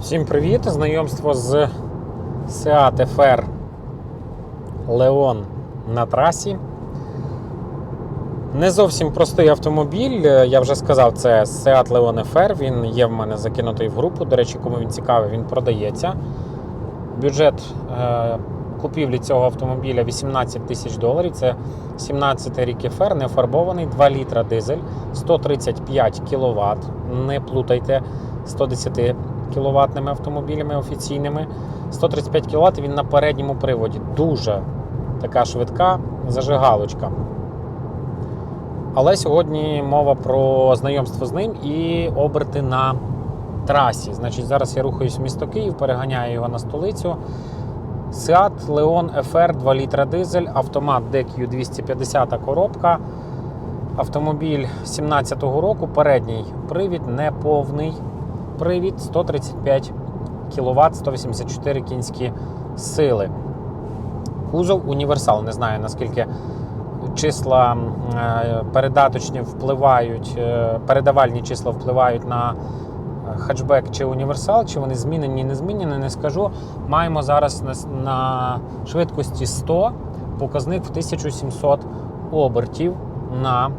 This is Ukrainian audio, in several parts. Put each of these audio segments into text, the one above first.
Всім привіт! Знайомство з Seat FR Leon на трасі. Не зовсім простий автомобіль. Я вже сказав, це Seat Leon FR. Він є в мене закинутий в групу. До речі, кому він цікавий, він продається. Бюджет е, купівлі цього автомобіля 18 тисяч доларів. Це 17 рік FR, не фарбований, 2 літра дизель, 135 кВт. Не плутайте 110 кіловатними автомобілями офіційними. 135 кВт він на передньому приводі. Дуже така швидка зажигалочка. Але сьогодні мова про знайомство з ним і оберти на трасі. Значить, зараз я рухаюсь в місто Київ, переганяю його на столицю. Seat Leon FR 2 літра дизель, автомат DQ 250 коробка. Автомобіль 17-го року, передній привід, неповний привід 135 кВт, 184 кінські сили. Кузов універсал. Не знаю наскільки числа е, передаточні впливають, е, передавальні числа впливають на хатчбек чи універсал, чи вони змінені, не змінені, не скажу. Маємо зараз на, швидкості 100 показник в 1700 обертів на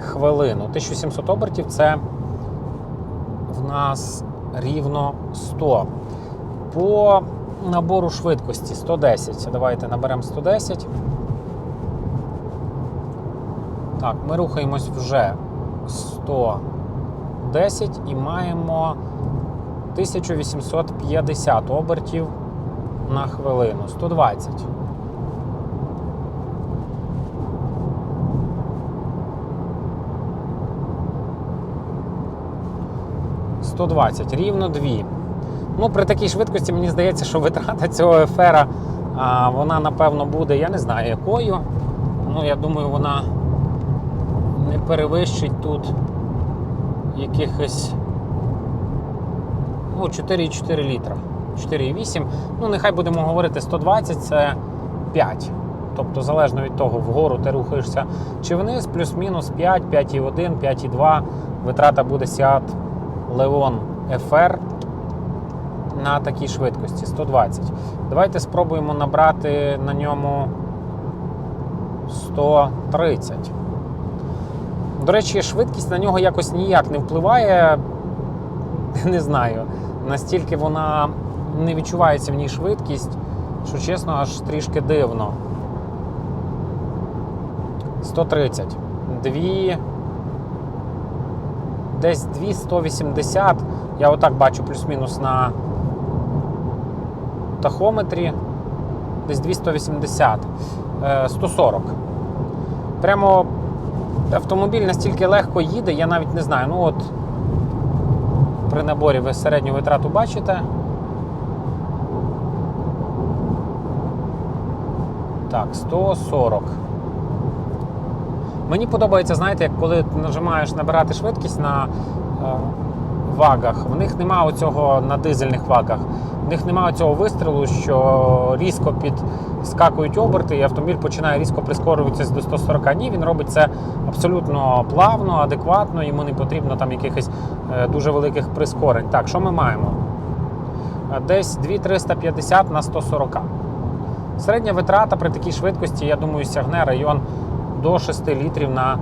хвилину. 1700 обертів це нас рівно 100. По набору швидкості 110. Давайте наберемо 110. Так, ми рухаємось вже 110 і маємо 1850 обертів на хвилину. 120. «120», рівно 2. Ну, при такій швидкості мені здається, що витрата цього ефера, а, вона напевно буде, я не знаю якою. Ну, я думаю, вона не перевищить тут якихось ну, 4,4 літра. 4,8. Ну, нехай будемо говорити 120 це 5. Тобто, залежно від того, вгору ти рухаєшся чи вниз, плюс-мінус 5, 5,1, 5,2. Витрата буде Seat Leon FR на такій швидкості 120. Давайте спробуємо набрати на ньому 130. До речі, швидкість на нього якось ніяк не впливає. Не знаю. Настільки вона не відчувається в ній швидкість, що чесно, аж трішки дивно. 130. Дві. Десь 280. Я отак бачу плюс-мінус на тахометрі. Десь 280. Е, 140. Прямо автомобіль настільки легко їде, я навіть не знаю. Ну от при наборі ви середню витрату бачите. Так, 140. Мені подобається, знаєте, як коли ти нажимаєш набирати швидкість на е, вагах, в них немає оцього на дизельних вагах, в них немає цього вистрілу, що різко підскакують оберти, і автомобіль починає різко прискорюватися до 140. Ні, він робить це абсолютно плавно, адекватно, йому не потрібно там якихось е, дуже великих прискорень. Так, що ми маємо? Е, Десь 2350 на 140. Середня витрата при такій швидкості, я думаю, сягне район до 6 літрів на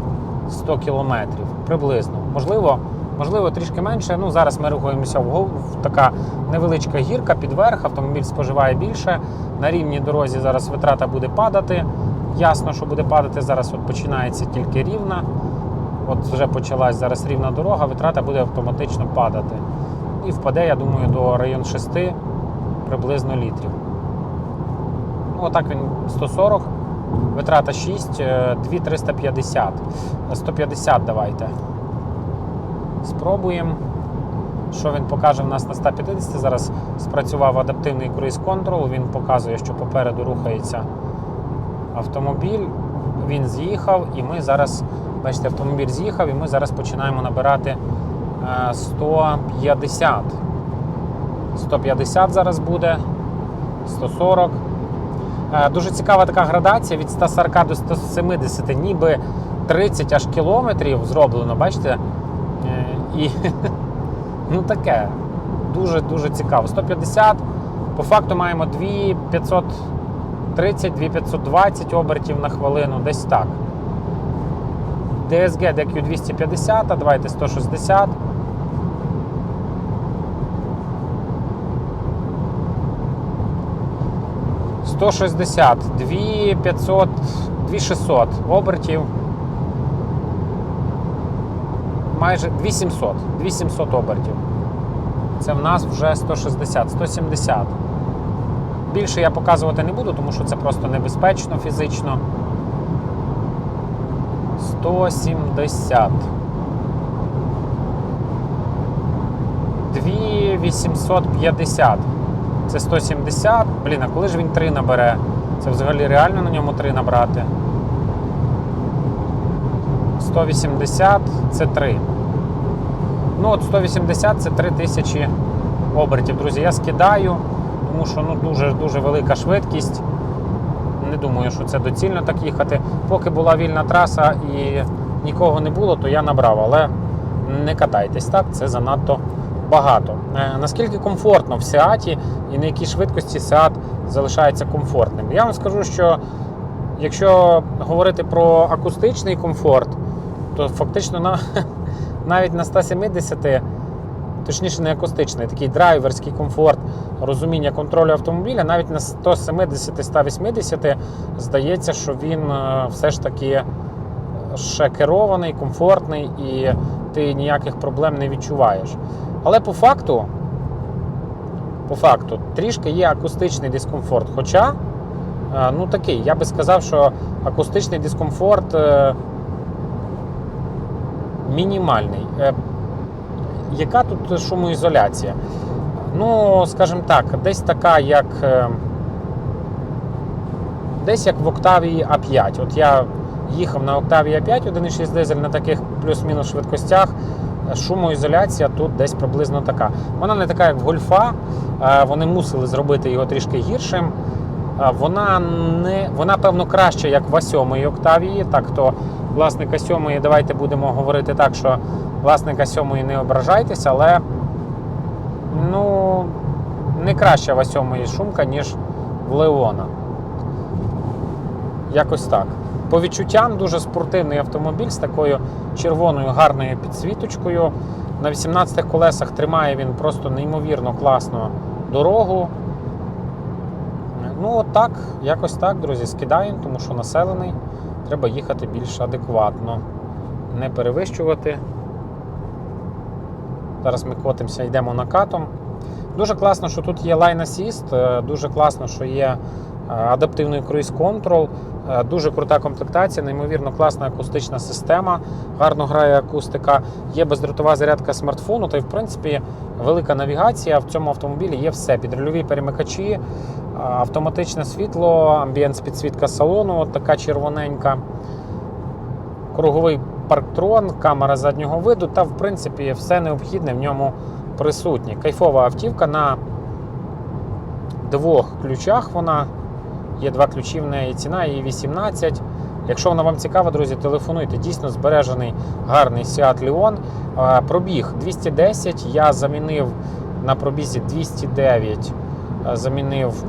100 кілометрів приблизно. Можливо, можливо, трішки менше. Ну, зараз ми рухаємося в, така невеличка гірка під верх, автомобіль споживає більше. На рівній дорозі зараз витрата буде падати. Ясно, що буде падати. Зараз от починається тільки рівна. От вже почалась зараз рівна дорога, витрата буде автоматично падати. І впаде, я думаю, до район 6 приблизно літрів. Отак він 140. Витрата 6, е, 2350. 150 давайте. Спробуємо. Що він покаже в нас на 150? Зараз спрацював адаптивний круїз контрол. Він показує, що попереду рухається автомобіль. Він з'їхав, і ми зараз, бачите, автомобіль з'їхав, і ми зараз починаємо набирати е, 150. 150 зараз буде, 140. Е, Дуже цікава така градація від 140 до 170, ніби 30 аж кілометрів зроблено, бачите? Е, І ну таке. дуже-дуже цікаво. 150, по факту маємо 2530-2520 обертів на хвилину, десь так. DSG DQ250, а давайте 160. – 160, 2500, 2600 обертів. Майже 2700, 2700 обертів. Це в нас вже 160, 170. Більше я показувати не буду, тому що це просто небезпечно фізично. 170. 2850. Це 170. Блін, а коли ж він 3 набере? Це взагалі реально на ньому 3 набрати. 180 це 3. Ну от 180 це 3000 обертів, друзі. Я скидаю, тому що ну, дуже дуже велика швидкість. Не думаю, що це доцільно так їхати. Поки була вільна траса і нікого не було, то я набрав, але не катайтесь так, це занадто багато. Е, наскільки комфортно в Сеаті і на якій швидкості Сеат залишається комфортним? Я вам скажу, що якщо говорити про акустичний комфорт, то фактично на, навіть на 170, точніше не акустичний, такий драйверський комфорт, розуміння контролю автомобіля, навіть на 170-180 здається, що він е, все ж таки ще керований, комфортний і ти ніяких проблем не відчуваєш. Але по факту, по факту, трішки є акустичний дискомфорт. Хоча, е, ну такий, я би сказав, що акустичний дискомфорт е, мінімальний. Е, Яка тут шумоізоляція? Ну, скажімо так, десь така, як десь як в Octavia A5. От я їхав на Octavia A5 1.6 дизель на таких плюс-мінус швидкостях. Шумоізоляція тут десь приблизно така. Вона не така, як в гольфа. е, Вони мусили зробити його трішки гіршим. Е, Вона не вона певно краще, як в А7 Октавії. Так то власника 7 давайте будемо говорити так, що власника 7 не ображайтесь, але ну, не краща в А7 шумка, ніж в Леона. Якось так. По відчуттям дуже спортивний автомобіль з такою червоною гарною підсвіточкою. На 18 колесах тримає він просто неймовірно класно дорогу. Ну, от так, якось так, друзі, скидаємо, тому що населений. Треба їхати більш адекватно, не перевищувати. Зараз ми котимося, йдемо накатом. Дуже класно, що тут є Line Assist, е, дуже класно, що є адаптивний круїз контрол, е, дуже крута комплектація, неймовірно класна акустична система, гарно грає акустика, є бездротова зарядка смартфону, та й в принципі велика навігація. В цьому автомобілі є все. Підрульові перемикачі, е, автоматичне світло, амбієнт підсвітка салону, така червоненька, круговий парктрон, камера заднього виду та в принципі все необхідне в ньому присутнє. Кайфова автівка на двох ключах. Вона є два ключі в неї. Ціна її 18. Якщо вона вам цікава, друзі, телефонуйте. Дійсно збережений гарний Seat Leon. Пробіг 210. Я замінив на пробізі 209, е, замінив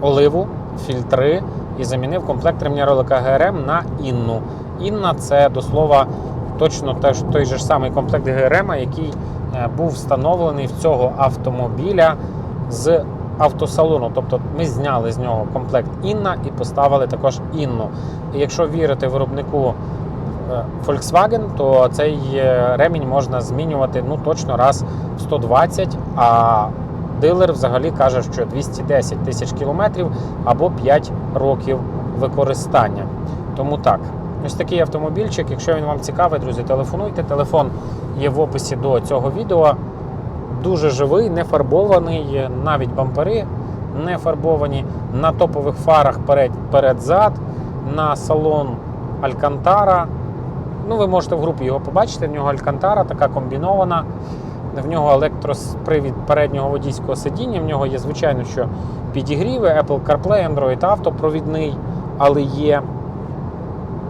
оливу, фільтри і замінив комплект ремня ролика ГРМ на Інну. Інна це до слова точно теж той же ж самий комплект ГРМ, який е, був встановлений в цього автомобіля з автосалону. Тобто ми зняли з нього комплект Інна і поставили також Інну. І якщо вірити виробнику е, Volkswagen, то цей е, ремінь можна змінювати ну, точно раз в 120, а дилер взагалі каже, що 210 тисяч кілометрів або 5 років використання. Тому так. Ось такий автомобільчик. Якщо він вам цікавий, друзі, телефонуйте. Телефон є в описі до цього відео. Дуже живий, не фарбований, навіть бампери не фарбовані. На топових фарах перед, перед-зад, на салон Алькантара. Ну, ви можете в групі його побачити. В нього Алькантара, така комбінована. В нього електропривід переднього водійського сидіння. В нього є, звичайно, що підігріви, Apple CarPlay, Android Auto провідний, але є.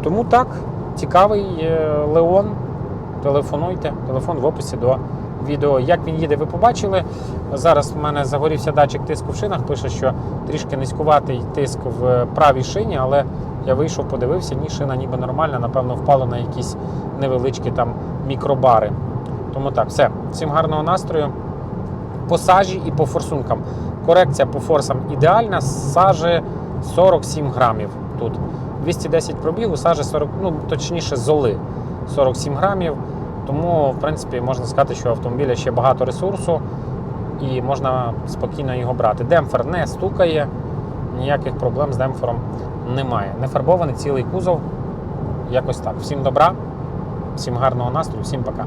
Тому так, цікавий е, Леон. Телефонуйте. Телефон в описі до відео. Як він їде, ви побачили. Зараз в мене загорівся датчик тиску в шинах. Пише, що трішки низькуватий тиск в правій шині, але я вийшов, подивився, ні, шина ніби нормальна, напевно, впала на якісь невеличкі там мікробари. Тому так, все. Всім гарного настрою. По сажі і по форсункам. Корекція по форсам ідеальна. Сажі 47 грамів тут. 210 пробігу, сажі 40, ну точніше, золи 47 грамів. Тому, в принципі, можна сказати, що в автомобіля ще багато ресурсу і можна спокійно його брати. Демпфер не стукає, ніяких проблем з демпфером немає. Не фарбований цілий кузов. Якось так. Всім добра, всім гарного настрою, всім пока.